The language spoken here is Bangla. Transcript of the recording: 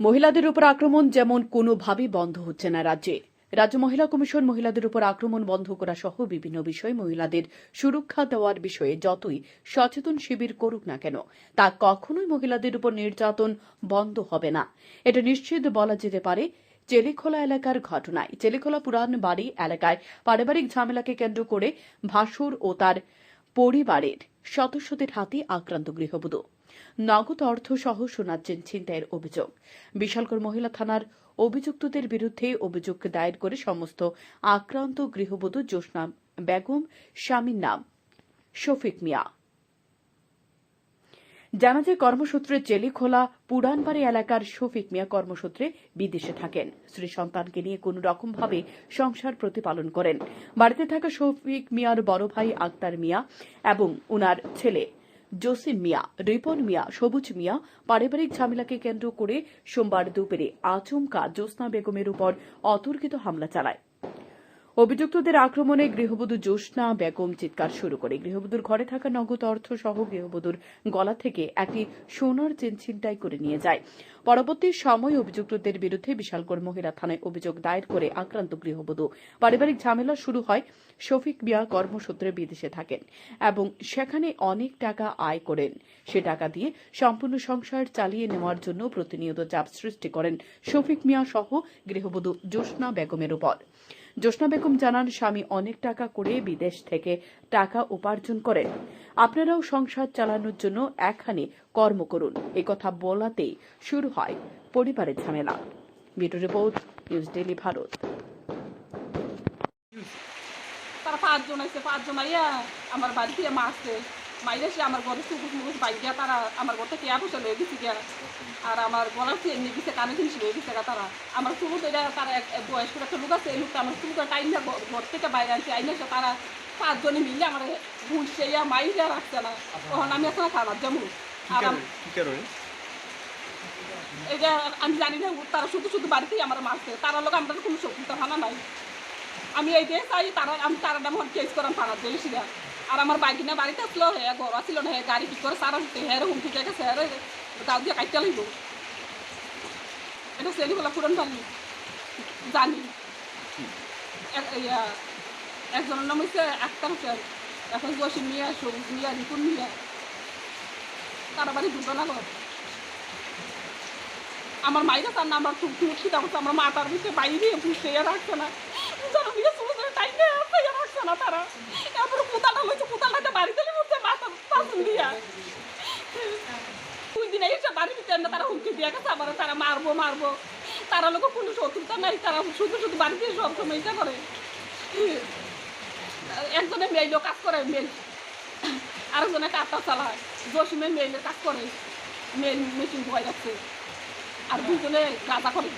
মহিলাদের উপর আক্রমণ যেমন কোনোভাবেই বন্ধ হচ্ছে না রাজ্যে। রাজ্য মহিলা কমিশন মহিলাদের উপর আক্রমণ বন্ধ করা সহ বিভিন্ন বিষয়ে মহিলাদের সুরক্ষা দেওয়ার বিষয়ে যতই সচেতন শিবির করুক না কেন, তা কখনোই মহিলাদের উপর নির্যাতন বন্ধ হবে না। এটা নিশ্চিত বলা যেতে পারে চেলিখোলা এলাকার ঘটনায়। চেলিখোলা পুরান বাড়ি এলাকায় পারিবারিক ঝামেলাকে কেন্দ্র করে ভাসুর ও তার পরিবারের সদস্যদের হাতে আক্রান্ত গৃহবধূ। নগদ অর্থ সহ শোনাচ্ছেন ছিনতাইয়ের অভিযোগ। বিশালগড় মহিলা থানার অভিযুক্তদের বিরুদ্ধে অভিযোগ দায়ের করে সমস্ত আক্রান্ত গৃহবধূ জ্যোৎস্না বেগম, স্বামীর নাম শফিক মিয়া। জানা যায়, কর্মসূত্রে জেলিখোলা পুরানবাড়ি এলাকার শফিক মিয়া কর্মসূত্রে বিদেশে থাকেন। স্ত্রী সন্তানকে নিয়ে কোনো রকমভাবে সংসার প্রতিপালন করেন। বাড়িতে থাকা শফিক মিয়ার বড় ভাই আক্তার মিয়া এবং উনার ছেলে জসিম মিয়া, রিপন মিয়া, সবুজ মিয়া পারিবারিক ঝামেলাকে কেন্দ্র করে সোমবার দুপুরে আচমকা জ্যোৎস্না বেগমের উপর অতর্কিত হামলা চালায়। অভিযুক্তদের আক্রমণে গৃহবধূ জ্যোৎস্না, বেগম চিৎকার শুরু করে। গৃহবধূর ঘরে থাকা নগদ অর্থ সহ গৃহবধূর গলা থেকে একটি সোনার চেন ছিনতাই করে নিয়ে যায়। পরবর্তী সময় অভিযুক্তদের বিরুদ্ধে বিশালগড় মহিলা থানায় অভিযোগ দায়ের করে আক্রান্ত গৃহবধূ। পারিবারিক ঝামেলা শুরু হয় শফিক মিয়া কর্মসূত্রে বিদেশে থাকেন এবং সেখানে অনেক টাকা আয় করেন। সে টাকা দিয়ে সম্পূর্ণ সংসার চালিয়ে নেওয়ার জন্য প্রতিনিয়ত চাপ সৃষ্টি করেন শফিক মিয়া সহ গৃহবধূ জ্যোৎস্না, বেগমের উপর। জ্যোৎস্না বেগম জানান, স্বামী অনেক টাকা করে বিদেশ থেকে টাকা উপার্জন করেন। আপনারাও সংসার চালানোর জন্য একখানি কর্ম করুন। কথা বলাতেই শুরু হয় পরিবারের ঝামেলা। Bureau report, news daily Bharat. তারা পাঁচজন আছে, পাঁচজন আইয়া আমার বাড়িতে মারছে মাইরে সে আমার ঘরে সুকুস মুকুস বাইক গিয়া তারা আমার ঘরতে কেয়া পয়সা লয়ে গেছে গিয়া। আর আমার গলার চেয়ে নিয়ে গেছে কানে জিনিস লয়ে গেছে গা তারা। আমার চুলুত এটা তারা এক এক বয়স্ক একটা লোক আছে এই লোকটা আমার চুলুটা টাইম না ঘর থেকে বাইরে আনছে। আইনে এসে তারা পাঁচজনে মিলে আমার ঘুরছে ইয়া মাইরে রাখছে না। তখন আমি এখন খাবার যাব আর কারণে? এটা আমি জানি না তারা শুধু শুধু বাড়িতেই আমার মারছে। তারা লোক আমরা কোনো শত্রুতা হানা নাই। আমি এই যে চাই তারা আমি তারা নাম কেস করাম জেলে সিধা আর আমার বাইক না বাড়িতে আসলো হ্যাঁ ঘর ছিল না হ্যাঁ গাড়ি ঠিক করে সারা হ্যাঁ হুমকি কে গেছে হ্যাঁ দাও দিয়ে কাটতে লাগবো। এটা সেলিগুলা পুরন বাড়ি জানি। এক- একজনের নাম হচ্ছে আক্তার হোসেন। এখন জসিম মিয়া সবুজ মিয়া রিপুন মিয়া তারা বাড়ি দুর্গনগর আমার মাইরা তার নাম আমার টুকটুক খিদা করছে আমার মাথার ভিতরে বাইরে বুঝতে রাখছে না তাই না না তারা। তারপরে কোথাটা লইছে কোথাটা বাড়িতে উঠছে মাথা পাশন দিয়া। দুই দিন এসে বাড়ির ভিতরে না তারা হুমকি দিয়ে গেছে আবার তারা মারবো মারবো। তারা লোক কোনো শত্রুতা নাই, তারা শুধু শুধু বাড়িতে সব সময় এটা করে। একজনে মেইলও কাজ করে মেল আরেকজনে কাঠটা চালায়। জসিমে মেইলের কাজ করে মেল মেশিন বয় যাচ্ছে আর দুজনে গাঁদা করে।